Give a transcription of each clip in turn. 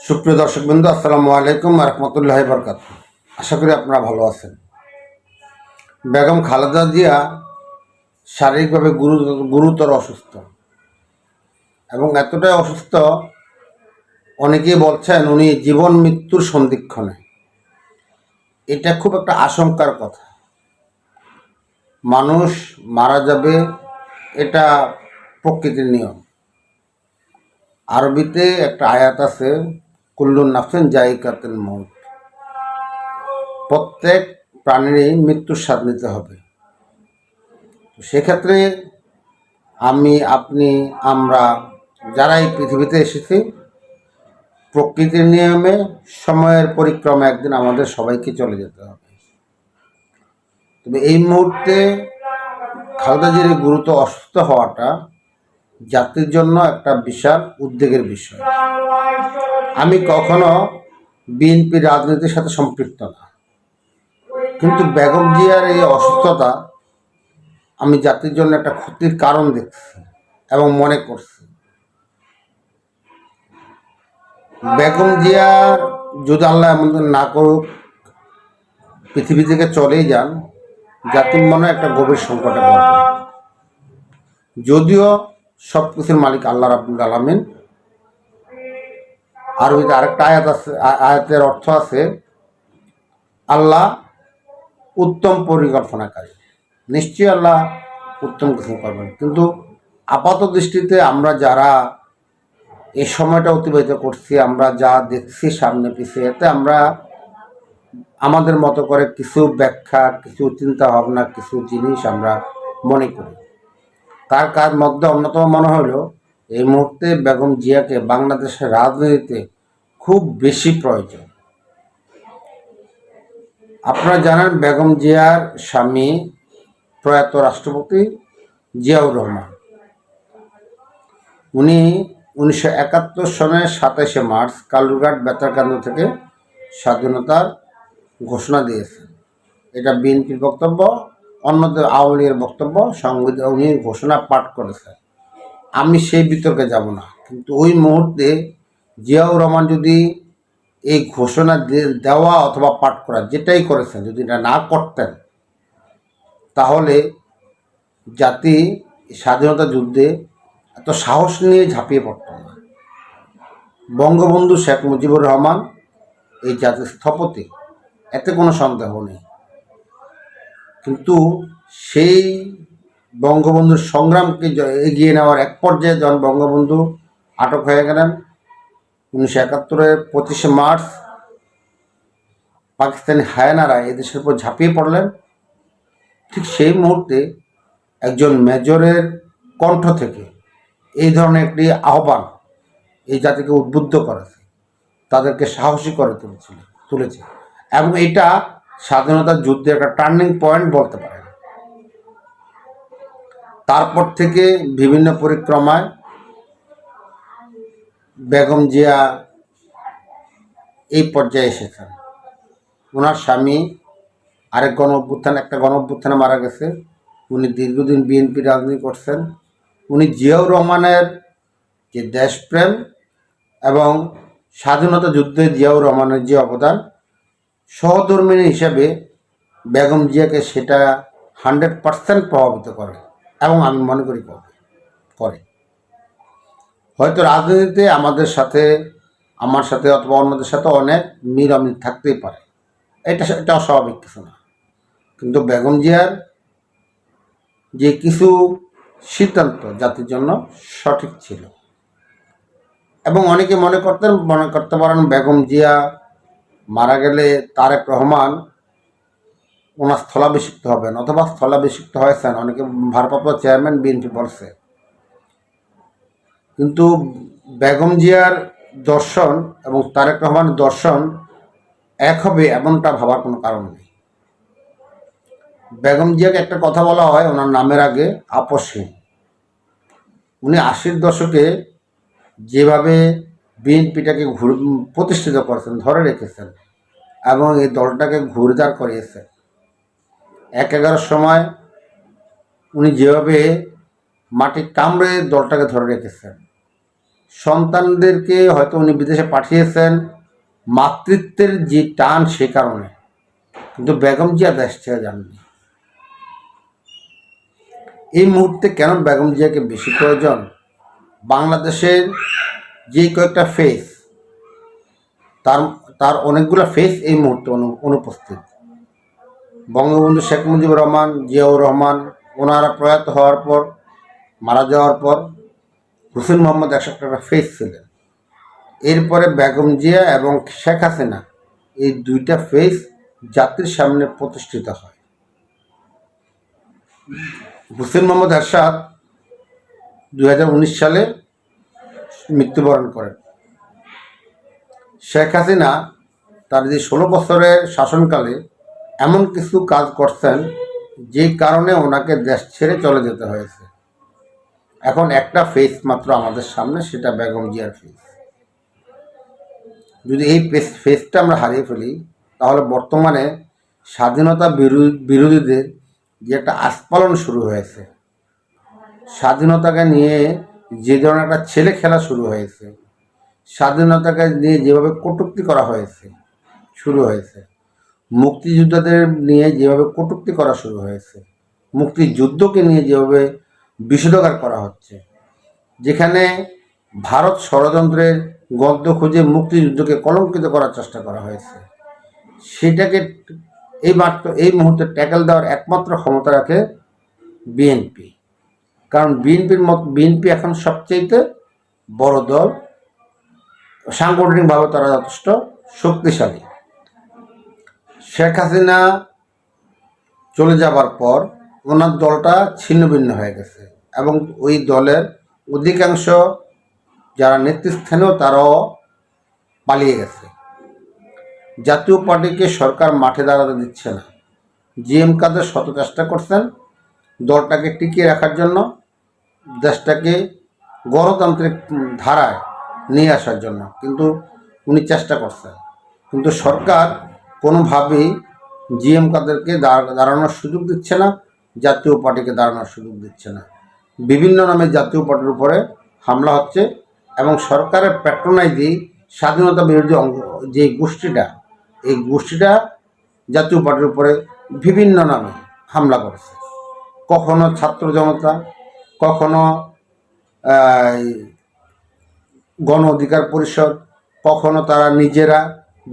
সুপ্রিয় দর্শকবৃন্দ, আসসালামু আলাইকুম রহমতুল্লাহ বরকাত আশা করি আপনারা ভালো আছেন। বেগম খালেদা জিয়া শারীরিকভাবে গুরু গুরুতর অসুস্থ এবং এতটাই অসুস্থ, অনেকেই বলছেন উনি জীবন মৃত্যুর সন্ধিক্ষণে। এটা খুব একটা আশঙ্কার কথা। মানুষ মারা যাবে, এটা প্রকৃতির নিয়ম। আরবিতে একটা আয়াত আছে কুল্লুন নাফসেন জায়গাতের মৌত প্রত্যেক প্রাণীরই মৃত্যুর স্বাদ নিতে হবে সেক্ষেত্রে আমি, আপনি, আমরা যারা এই পৃথিবীতে এসেছি, প্রকৃতির নিয়মে সময়ের পরিক্রমা একদিন আমাদের সবাইকে চলে যেতে হবে। তবে এই মুহূর্তে খালেদা জিয়ার এই গুরুতর অসুস্থ হওয়াটা জাতির জন্য একটা বিশাল উদ্বেগের বিষয়। আমি কখনো বিএনপি রাজনীতির সাথে সম্পৃক্ত না। কিন্তু বেগম জিয়ার এই অসুস্থতা আমি জাতির জন্য একটা ক্ষতির কারণ দেখছি এবং মনে করছি। বেগম জিয়ার যদি আল্লাহ এমন না করুক, পৃথিবী থেকে চলেই যান, জাতির মনে একটা গভীর সংকটে পড়বে যদিও সব কিছুর মালিক আল্লাহ রাবুল আলমিন। আরবিতে আরেকটা আয়াত আছে আয়াতের অর্থ আছে, আল্লাহ উত্তম পরিকল্পনাকারী। নিশ্চয়ই আল্লাহ উত্তম কিছু করবেন। কিন্তু আপাত দৃষ্টিতে আমরা যারা এই সময়টা অতিবাহিত করছি, আমরা যা দেখছি সামনে পিছিয়ে এতে আমরা আমাদের মতো করে কিছু ব্যাখ্যা, কিছু চিন্তা ভাবনা কিছু জিনিস আমরা মনে করি। তার কার মধ্যে অন্যতম মনে হলো, এই মুহূর্তে বেগম জিয়াকে বাংলাদেশের রাজনীতিতে খুব বেশি প্রয়োজন। আপনারা জানেন বেগম জিয়ার স্বামী প্রয়াত রাষ্ট্রপতি জিয়াউর রহমান। উনি উনিশশো একাত্তর সনের সাতাশে মার্চ কালুরঘাট বেতারকান্দ থেকে স্বাধীনতার ঘোষণা দিয়েছেন। এটা বিএনপির বক্তব্য অন্যদের আওয়ামী লীগের বক্তব্য সংবিধান উনি ঘোষণা পাঠ করেছেন। আমি সেই বিতর্কে যাব না। কিন্তু ওই মুহূর্তে জিয়াউর রহমান যদি এই ঘোষণা দেওয়া অথবা পাঠ করা যেটাই করেছেন, যদি এটা না করতেন, তাহলে জাতি স্বাধীনতা যুদ্ধে এত সাহস নিয়ে ঝাঁপিয়ে পড়ত না। বঙ্গবন্ধু শেখ মুজিবুর রহমান এই জাতির স্থপতি, এতে কোনো সন্দেহ নেই। কিন্তু সেই বঙ্গবন্ধুর সংগ্রামকে এগিয়ে নেওয়ার এক পর্যায়ে যখন বঙ্গবন্ধু আটক হয়ে গেলেন, উনিশশো একাত্তরের পঁচিশে মার্চ, পাকিস্তানি হায়ানারা এদেশের উপর ঝাঁপিয়ে পড়লেন। ঠিক সেই মুহূর্তে একজন মেজরের কণ্ঠ থেকে এই ধরনের একটি আহ্বান এই জাতিকে উদ্বুদ্ধ করেছে, তাদেরকে সাহসী করে তুলেছিল, তুলেছে। এবং এটা স্বাধীনতার যুদ্ধে একটা টার্নিং পয়েন্ট বলতে পারেন। তারপর থেকে বিভিন্ন পরিক্রমায় বেগম জিয়া এই পর্যায়ে এসেছেন। ওনার স্বামী আরেক গণ অভ্যুত্থান, একটা গণ অভ্যুত্থানে মারা গেছে। উনি দীর্ঘদিন বিএনপি রাজনীতি করছেন। উনি জিয়াউর রহমানের যে দেশপ্রেম এবং স্বাধীনতা যুদ্ধে জিয়াউর রহমানের যে অবদান সহধর্মিনী হিসাবে বেগম জিয়াকে সেটা হান্ড্রেড পার্সেন্ট প্রভাবিত করে এবং আমি মনে করি করে। হয়তো রাজনীতিতে আমাদের সাথে, আমার সাথে অথবা অন্যদের সাথে অনেক মিল অমিল থাকতেই পারে। এটা এটা অস্বাভাবিক কিছু না। কিন্তু বেগম জিয়ার যে কিছু সিদ্ধান্ত জাতির জন্য সঠিক ছিল। এবং অনেকে মনে করতেন, মনে করতে পারেন বেগম জিয়া মারা গেলে তারেক রহমান ওনার স্থলাভিষিক্ত হবেন, অথবা স্থলাভিষিক্ত হয়েছেন। অনেকে ভারপ্রাপ্ত চেয়ারম্যান, বিএনপি বলছে। কিন্তু বেগম জিয়ার দর্শন এবং তারেক রহমানের দর্শন এক হবে এমনটা ভাবার কোনো কারণ নেই। বেগম জিয়াকে একটা কথা বলা হয়, ওনার নামের আগে আপসহীন। উনি আশির দশকে যেভাবে বিএনপিটাকে ঘুর প্রতিষ্ঠিত করেছেন, ধরে রেখেছেন এবং এই দলটাকে ঘুরদার করিয়েছেন। এক এগারোর সময় উনি যেভাবে মাটি কামড়ে দলটাকে ধরে রেখেছেন, সন্তানদেরকে হয়তো উনি বিদেশে পাঠিয়েছেন মাতৃত্বের যে টান সে কারণে, কিন্তু বেগম জিয়া দেশ ছেড়ে যাননি। এই মুহূর্তে কেন বেগম জিয়াকে বেশি প্রয়োজন? বাংলাদেশের যে কয়েকটা ফেস তার তার অনেকগুলো ফেস এই মুহূর্তে অনু- অনুপস্থিত। বঙ্গবন্ধু শেখ মুজিবুর রহমান, জিয়াউর রহমান, ওনারা প্রয়াত হওয়ার পর, মারা যাওয়ার পর হুসেন মোহাম্মদ একশো একটা ফেস ছিলেন। এরপরে বেগম জিয়া এবং শেখ হাসিনা এই দুইটা ফেস জাতির সামনে প্রতিষ্ঠিত হয়। হুসেন মোহাম্মদ এরশাদ দু সালে মৃত্যুবরণ করেন। শেখ হাসিনা তার যে ষোলো বছরের শাসনকালে এমন কিছু কাজ করছেন যে কারণে ওনাকে দেশ ছেড়ে চলে যেতে হয়েছে। এখন একটা ফেস মাত্র আমাদের সামনে, সেটা বেগম জিয়ার ফেস যদি এই ফেস ফেসটা আমরা হারিয়ে ফেলি, তাহলে বর্তমানে স্বাধীনতা বিরো- বিরোধীদের যে একটা আস্ফালন শুরু হয়েছে। স্বাধীনতাকে নিয়ে যে ধরনের একটা ছেলে খেলা শুরু হয়েছে, স্বাধীনতাকে নিয়ে যেভাবে কটূক্তি করা হয়েছে, শুরু হয়েছে, মুক্তিযোদ্ধাদের নিয়ে যেভাবে কটূক্তি করা শুরু হয়েছে, মুক্তিযুদ্ধকে নিয়ে যেভাবে বিষোদগার করা হচ্ছে, যেখানে ভারত ষড়যন্ত্রের গদ্য খুঁজে মুক্তিযুদ্ধকে কলঙ্কিত করার চেষ্টা করা হয়েছে, সেটাকে এই মাত্র, এই মুহূর্তে ট্যাকেল দেওয়ার একমাত্র ক্ষমতা রাখে বিএনপি। কারণ বিএনপির মত বিএনপি এখন সবচেয়েতে বড় দল। সাংগঠনিকভাবে তারা যথেষ্ট শক্তিশালী। শেখ হাসিনা চলে যাবার পর ওনার দলটা ছিন্নভিন্ন হয়ে গেছে এবং ওই দলের অধিকাংশ যারা নেতৃস্থানীয় তারাও পালিয়ে গেছে। জাতীয় পার্টিকে সরকার মাঠে দাঁড়াতে দিচ্ছে না। জিএম কাদের শত চেষ্টা করছেন দলটাকে টিকিয়ে রাখার জন্য। দেশটাকে গণতান্ত্রিক ধারায় নিয়ে আসার জন্য। কিন্তু উনি চেষ্টা করছেন। কিন্তু সরকার কোনোভাবেই জিএম কাদেরকে দাঁড়- দাঁড়ানোর সুযোগ দিচ্ছে না, জাতীয় পার্টিকে দাঁড়ানোর সুযোগ দিচ্ছে না। বিভিন্ন নামে জাতীয় পার্টির উপরে হামলা হচ্ছে এবং সরকারের প্যাট্রোনাইজেই স্বাধীনতা বিরোধী অঙ্গ, যে গোষ্ঠীটা, এই গোষ্ঠীটা জাতীয় পার্টির উপরে বিভিন্ন নামে হামলা করেছে। কখনো ছাত্র জনতা কখনো গণ অধিকার পরিষদ, কখনো তারা নিজেরা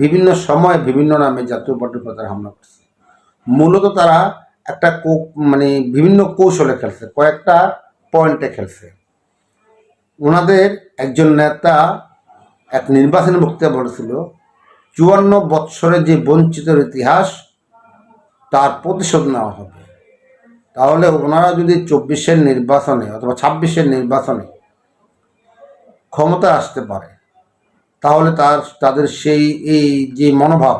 বিভিন্ন সময় বিভিন্ন নামে জাতীয় পার্টির উপর তারা হামলা করছে। মূলত তারা একটা মানে বিভিন্ন কৌশলে খেলছে, কয়েকটা পয়েন্টে খেলছে। ওনাদের একজন নেতা এক নির্বাচনী বক্তৃতা বলেছিল, চুয়ান্ন বৎসরের যে বঞ্চিতের ইতিহাস, তার প্রতিশোধ নেওয়া হবে। তাহলে ওনারা যদি চব্বিশের নির্বাচনে অথবা ছাব্বিশের নির্বাচনে ক্ষমতা আসতে পারে, তাহলে তার, তাদের সেই, এই যে মনোভাব,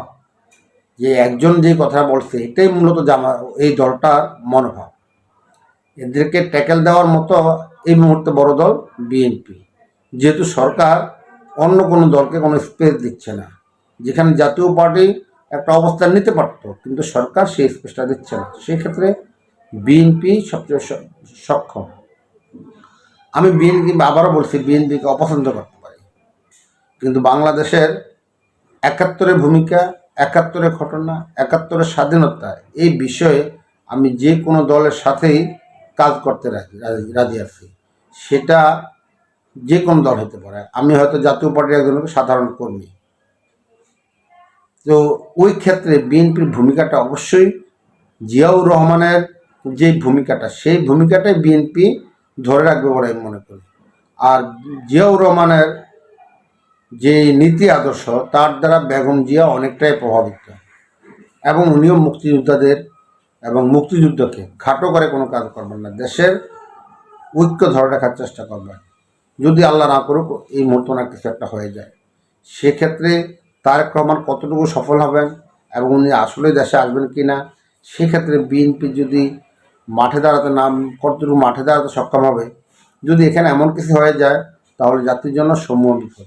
যে একজন যে কথা বলছে, এটাই মূলত জামা, এই দলটার মনোভাব। এদেরকে ট্যাকেল দেওয়ার মতো এই মুহূর্তে বড় দল বিএনপি। যেহেতু সরকার অন্য কোনো দলকে কোনো স্পেস দিচ্ছে না। যেখানে জাতীয় পার্টি একটা অবস্থান নিতে পারত, কিন্তু সরকার সেই স্পেসটা দিচ্ছে না। সেক্ষেত্রে বিএনপি সবচেয়ে সক্ষম। আমি বিএনপি আবারও বলছি, বিএনপিকে অপছন্দ করতে পারি। কিন্তু বাংলাদেশের একাত্তরের ভূমিকা, একাত্তরের ঘটনা, একাত্তরের স্বাধীনতা, এই বিষয়ে আমি যে কোনো দলের সাথেই কাজ করতে রাজি- রাজি আছি। সেটা যে কোনো দল হতে পারে। আমি হয়তো জাতীয় পার্টির একজন সাধারণ কর্মী। তো ওই ক্ষেত্রে বিএনপির ভূমিকাটা অবশ্যই জিয়াউর রহমানের যে ভূমিকাটা, সেই ভূমিকাটাই বিএনপি ধরে রাখবে বলে আমি মনে করি। আর জিয়াউর রহমানের যে নীতি আদর্শ, তার দ্বারা বেগম জিয়া অনেকটাই প্রভাবিত। এবং উনিও মুক্তিযোদ্ধাদের এবং মুক্তিযুদ্ধকে খাটো করে কোনো কাজ করবেন না। দেশের ঐক্য ধরে রাখার চেষ্টা করবেন। যদি আল্লাহ না করুক, এই মুহূর্তে ওনার কিছু একটা হয়ে যায়। সেক্ষেত্রে তার রহমান কতটুকু সফল হবেন এবং উনি আসলে দেশে আসবেন কি না সেক্ষেত্রে বিএনপি যদি মাঠে দাঁড়াতে নাম কতটুকু মাঠে দাঁড়াতে সক্ষম হবে? যদি এখানে এমন কিছু হয়ে যায়, তাহলে জাতির জন্য সমূহ বিপদ।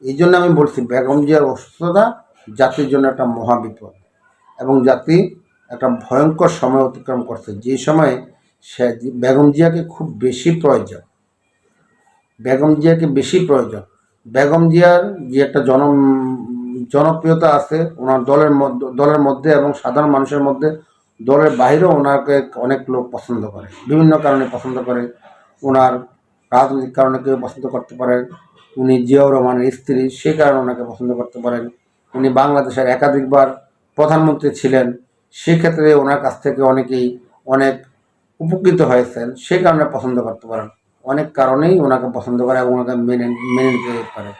এই জন্য আমি বলছি, বেগম জিয়ার অসুস্থতা জাতির জন্য একটা মহা বিপদ। এবং জাতি একটা ভয়ঙ্কর সময় অতিক্রম করছে। যে সময়ে সে বেগম জিয়াকে খুব বেশি প্রয়োজন। বেগম জিয়াকে বেশি প্রয়োজন। বেগম জিয়ার যে একটা জন জনপ্রিয়তা আছে, ওনার দলের মধ্যে দলের মধ্যে এবং সাধারণ মানুষের মধ্যে দলের বাইরেও ওনাকে অনেক লোক পছন্দ করে, বিভিন্ন কারণে পছন্দ করে। ওনার রাজনৈতিক কারণে কেউ পছন্দ করতে পারেন উনি জিয়াউর রহমানের স্ত্রী সে কারণে ওনাকে পছন্দ করতে পারেন উনি বাংলাদেশের একাধিকবার প্রধানমন্ত্রী ছিলেন, সেক্ষেত্রে ওনার কাছ থেকে অনেকেই অনেক উপকৃত হয়েছেন, সে কারণে পছন্দ করতে পারেন। অনেক কারণেই ওনাকে পছন্দ করে এবং ওনাকে মেনে মেনে নিতে পারে।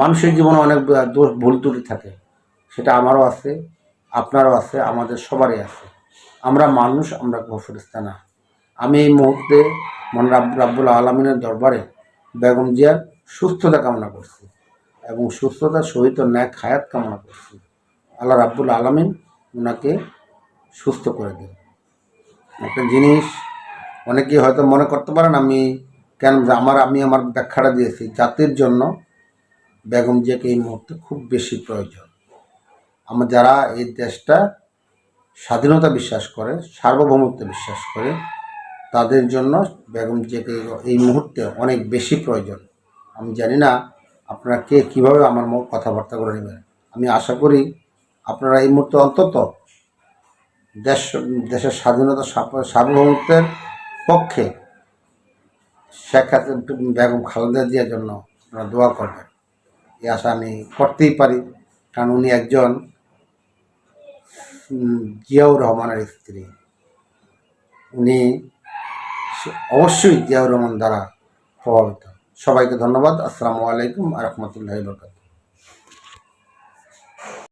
মানুষের জীবনে অনেক দোষ, ভুল ত্রুটি থাকে, সেটা আমারও আছে, আপনারও আছে, আমাদের সবারই আছে। আমরা মানুষ, আমরা কোনো ফেরিস্তা না। আমি এই মুহূর্তে মন রাব, রাব্বুল আলমিনের দরবারে বেগম জিয়ার সুস্থতা কামনা করছি এবং সুস্থতার সহিত ন্যাক হায়াত কামনা করছি। আল্লাহ রাব্বুল আলমিন ওনাকে সুস্থ করে দেন। একটা জিনিস অনেকেই হয়তো মনে করতে পারেন, আমি কেন আমার, আমি আমার ব্যাখ্যাটা দিয়েছি, জাতির জন্য বেগম জিয়াকে এই মুহূর্তে খুব বেশি প্রয়োজন। আমার যারা এই দেশটা স্বাধীনতা বিশ্বাস করে, সার্বভৌমত্ব বিশ্বাস করে, তাদের জন্য বেগম জিয়াকে এই মুহূর্তে অনেক বেশি প্রয়োজন। আমি জানি না আপনারা কে কীভাবে আমার কথাবার্তা করে নেবেন। আমি আশা করি আপনারা এই মুহূর্তে অন্তত দেশ, দেশের স্বাধীনতা সার্বভৌমত্বের পক্ষে শেখ বেগম খালেদা জিয়ার জন্য আপনারা দোয়া করবেন। এই আশা আমি করতেই পারি, কারণ উনি একজন জিয়াউর রহমানের স্ত্রী। উনি অবশ্যই জিয়াউর রহমান দ্বারা প্রভাবিত। সবাইকে ধন্যবাদ। আসসালামু আলাইকুম রহমতুল্লাহ বরকাত